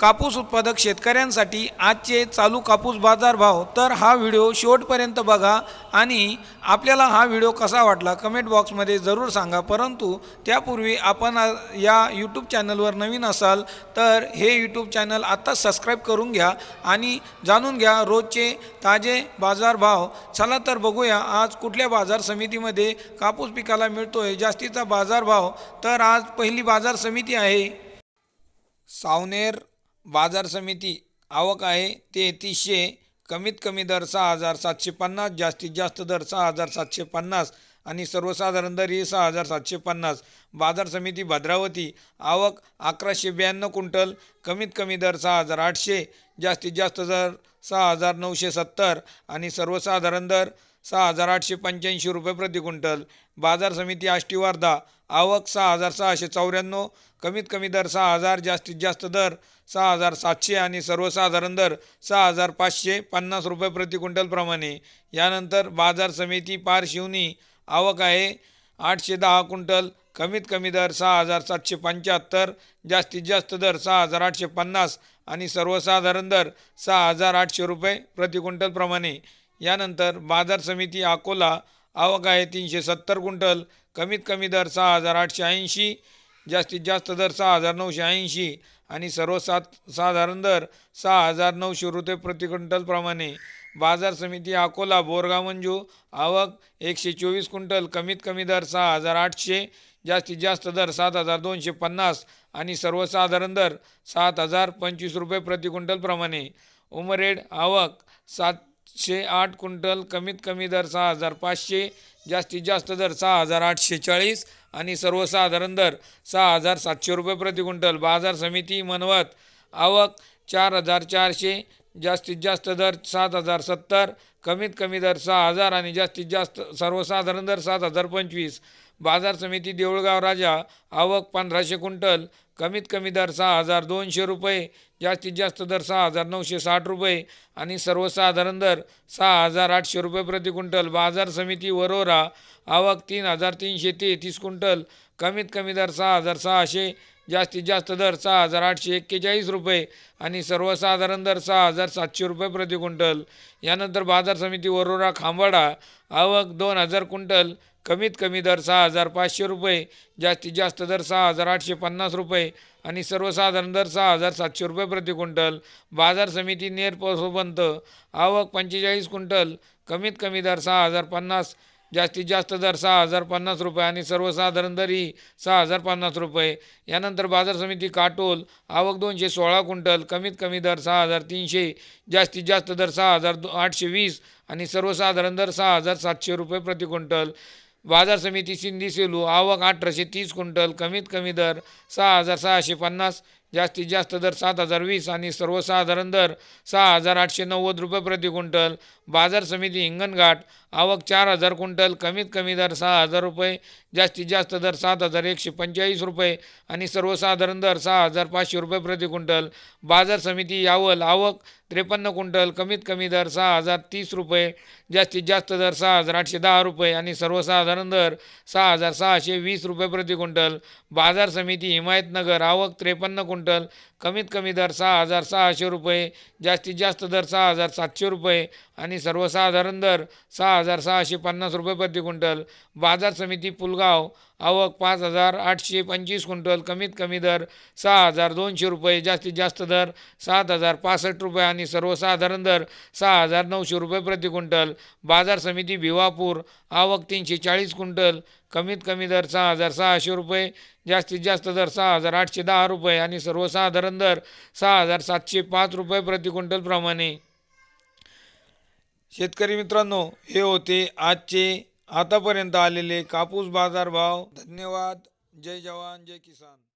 कापूस उत्पादक शेतकऱ्यांसाठी आजचे चालू कापूस बाजार भाव. तर हा व्हिडिओ शेवटपर्यंत बघा आणि आपल्याला हा व्हिडिओ कसा वाटला कमेंट बॉक्समध्ये जरूर सांगा. परंतु त्यापूर्वी आपण या यूट्यूब चॅनलवर नवीन असाल तर हे यूट्यूब चॅनल आत्ताच सबस्क्राईब करून घ्या आणि जाणून घ्या रोजचे ताजे बाजार भाव. चला तर बघूया आज कुठल्या बाजार समितीमध्ये कापूस पिकाला मिळतोय जास्तीचा बाजार भाव. तर आज पहिली बाजार समिती आहे. सावनेर बाजार समिती आवक आहे ते तीसशे कमीत कमी दर सहा हजार सातशे पन्नास जास्तीत जास्त दर सहा हजार सातशे पन्नास आणि सर्वसाधारण दर ही सहा हजार सातशे पन्नास. बाजार समिती भद्रावती. आवक अकराशे ब्याण्णव क्विंटल. कमीत कमी दर सहा हजार आठशे. जास्तीत जास्त दर सहा हजार नऊशे सत्तर. आणि सर्वसाधारण दर सहा हजार आठशे पंच्याऐंशी रुपये प्रति क्विंटल. बाजार समिती आष्टी वार्धा आवक सहा हजार सहाशे चौऱ्याण्णव. कमीत कमी दर सहा हजार जास्तीत जास्त दर सहा हजार सातशे आणि सर्वसाधारण दर सहा हजार पाचशे पन्नास रुपये प्रति क्विंटलप्रमाणे यानंतर बाजार समिती पार शिवनी आवक आहे. आठशे दहा क्विंटल कमीत कमी दर सहा हजार सातशे पंच्याहत्तर जास्तीत जास्त दर सहा हजार आठशे पन्नास आणि सर्वसाधारण दर सहा हजार आठशे रुपये प्रति क्विंटलप्रमाणे यानंतर बाजार समिती अकोला आवक आहे तीनशे सत्तर क्विंटल कमीत कमी दर सहा हजार आठशे ऐंशी जास्तीत जास्त दर सहा हजार नऊशे ऐंशी आणि सर्वसात साधारण दर सहा हजार नऊशे रुपये प्रति क्विंटलप्रमाणे बाजार समिती अकोला बोरगाव मंजू. आवक एकशे चोवीस क्विंटल कमीत कमी दर सहा हजार आठशे जास्तीत जास्त दर सात हजार दोनशे पन्नास आणि सर्वसाधारण दर सात हजार पंचवीस रुपये प्रति क्विंटलप्रमाणे उमरेड आवक सातशे आठ क्विंटल कमीत कमी दर सहा हजार पाचशे जास्तीत जास्त दर सहा हजार आठशे चाळीस आणि सर्वसाधारण दर सहा हजार सातशे रुपये प्रति क्विंटल. बाजार समिती मनवत आवक चार हजार चारशे जास्तीत जास्त दर सात हजार सत्तर कमीत कमी दर सहा हजार आणि जास्तीत जास्त सर्वसाधारण दर सात हजार पंचवीस. बाजार समिती देऊळगाव राजा आवक पंधराशे कुंटल कमीत कमी दर सहा हजार दोनशे रुपये जास्तीत जास्त दर सहा हजार नऊशे साठ रुपये आणि सर्वसाधारण दर सहा हजार आठशे रुपये प्रति क्विंटल. बाजार समिती वरोरा आवक तीन हजार तीनशे तेहतीस क्विंटल कमीत कमी दर सहा हजार सहाशे जास्तीत जास्त दर सहा हजार आठशे एक्केचाळीस रुपये आणि सर्वसाधारण दर सहा हजार सातशे रुपये प्रति क्विंटल. यानंतर बाजार समिती वरोरा खांबाडा आवक दोन हजार क्विंटल कमीत कमी दर सहा हजार पाचशे रुपये जास्तीत जास्त दर सहा हजार आठशे पन्नास रुपये आणि सर्वसाधारण दर सहा हजार सातशे रुपये प्रति क्विंटल. बाजार समिती नेर पशुपंत आवक पंचेचाळीस क्विंटल कमीत कमी दर सहा हजार पन्नास जास्तीत जास्त दर सहा हजार पन्नास रुपये आणि सर्वसाधारण दरही सहा हजार पन्नास रुपये. यानंतर बाजार समिती काटोल आवक दोनशे सोळा क्विंटल कमीत कमी दर सहा हजार तीनशे जास्तीत जास्त दर सहा हजार दो आठशे वीस आणि सर्वसाधारण दर सहा हजार सातशे रुपये प्रति क्विंटल. बाजार समिती सिंधी सेलू आवक अठराशे तीस क्विंटल कमीत कमी दर सहा हजार सहाशे पन्नास जास्तीत जास्त दर सात हजार वीस आणि सर्वसाधारण दर सहा हजार आठशे नव्वद रुपये प्रति क्विंटल. बाजार समिती हिंगणघाट आवक चार हजार क्विंटल कमीत कमी दर सहा हजार रुपये जास्तीत जास्त दर सात हजार एकशे पंचेचाळीस रुपये आणि सर्वसाधारण दर सहा हजार पाचशे रुपये प्रति क्विंटल. बाजार समिती यावल आवक त्रेपन्न क्विंटल कमीत कमी दर सहा हजार तीस रुपये जास्तीत जास्त दर सहा हजार आठशे दहा रुपये आणि सर्वसाधारण दर सहा हजार सहाशे वीस रुपये प्रति क्विंटल. बाजार समिती हिमायतनगर आवक त्रेपन्न क्विंटल कमीत कमी दर सहा हजार सहाशे रुपये जास्तीत जास्त दर सहा हजार सातशे रुपये आणि सर्वसाधारण दर सहा हजार सहाशे पन्नास रुपये प्रति क्विंटल. बाजार समिती पुलगाव आवक पाच हजार आठशे पंचवीस क्विंटल कमीत कमी दर सहा हजार दोनशे रुपये जास्तीत जास्त दर सात हजार पासष्ट रुपये आणि सर्वसाधारण दर सहा हजार नऊशे रुपये प्रति क्विंटल. बाजार समिती भिवापूर आवक तीनशे चाळीस क्विंटल कमीत कमी दर सहा हजार सहाशे रुपये जास्तीत जास्त दर सहा हजार आठशे दहा रुपये आणि सर्वसाधारण दर सहा हजार सातशे पाच रुपये प्रति क्विंटलप्रमाणे शेतकरी मित्रांनो हे होते आजचे आतापर्यंत आलेले कापूस बाजारभाव धन्यवाद. जय जवान जय किसान.